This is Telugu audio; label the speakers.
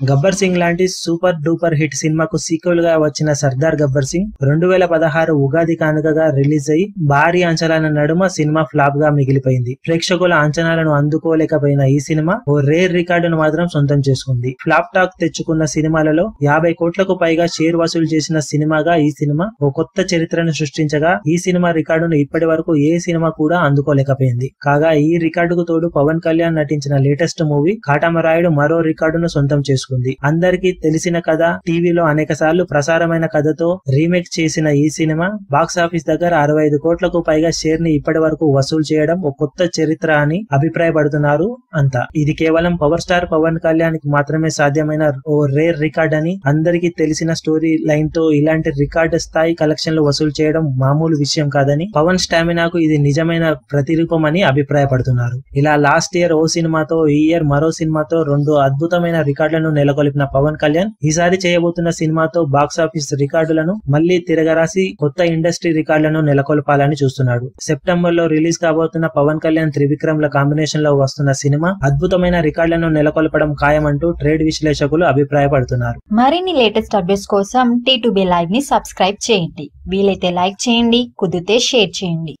Speaker 1: గబ్బర్ సింగ్ లాంటి సూపర్ డూపర్ హిట్ సినిమాకు సీక్వెల్గా వచ్చిన సర్దార్ గబ్బర్ సింగ్ రెండు వేల పదహారు ఉగాది కానుకగా రిలీజ్ అయి భారీ అంచనాల నడుమ సినిమా ఫ్లాప్గా మిగిలిపోయింది. ప్రేక్షకుల అంచనాలను అందుకోలేకపోయిన ఈ సినిమా ఓ రేర్ రికార్డును మాత్రం సొంతం చేసుకుంది. ఫ్లాప్ టాక్ తెచ్చుకున్న సినిమాలలో యాభై కోట్లకు పైగా షేర్ వసూలు చేసిన సినిమాగా ఈ సినిమా ఓ కొత్త చరిత్రను సృష్టించగా ఈ సినిమా రికార్డును ఇప్పటి వరకు ఏ సినిమా కూడా అందుకోలేకపోయింది. కాగా ఈ రికార్డుకు తోడు పవన్ కళ్యాణ్ నటించిన లేటెస్ట్ మూవీ కాటమరాయుడు మరో రికార్డును సొంతం చేసుకుంది. అందరికీ తెలిసిన కథ టీవీలో అనేక సార్లు ప్రసారమైన కథతో రీమేక్ చేసిన ఈ సినిమా బాక్స్ ఆఫీస్ దగ్గర అరవై ఐదు కోట్లకు పైగా షేర్ని ఇప్పటి వరకు వసూలు చేయడం ఒక కొత్త చరిత్ర అని అభిప్రాయపడుతున్నారు అంతా. ఇది కేవలం పవర్ స్టార్ పవన్ కళ్యాణ్కి మాత్రమే సాధ్యమైన ఓ రేర్ రికార్డ్ అని అందరికీ తెలిసిన స్టోరీ లైన్తో ఇలాంటి రికార్డ్ స్థాయి కలెక్షన్లు వసూలు చేయడం మామూలు విషయం కాదని పవన్ స్టామినాకు ఇది నిజమైన ప్రతిరూపం అని అభిప్రాయపడుతున్నారు. ఇలా లాస్ట్ ఇయర్ ఓ సినిమాతో ఈ ఇయర్ మరో సినిమాతో రెండు అద్భుతమైన రికార్డులను నెలకొల్పిన పవన్ కళ్యాణ్ ఈసారి చేయబోతున్న సినిమాతో బాక్స్ ఆఫీస్ రికార్డులను మళ్ళీ తిరగరాసి కొత్త ఇండస్ట్రీ రికార్డులను నెలకొల్పాలని చూస్తున్నాడు. సెప్టెంబర్లో రిలీజ్ కాబోతున్న పవన్ కళ్యాణ్ త్రివిక్రమ్ల కాంబినేషన్లో వస్తున్న సినిమా అద్భుతమైన రికార్డులను నెలకొల్పడం ఖాయమంటూ ట్రేడ్ విశ్లేషకులు అభిప్రాయపడుతున్నారు.
Speaker 2: మరిన్ని లేటెస్ట్ అప్డేట్స్ కోసం టీ టు లైవ్ని సబ్స్క్రైబ్ చేయండి. వీలైతే లైక్ చేయండి కుదిరితే షేర్ చేయండి.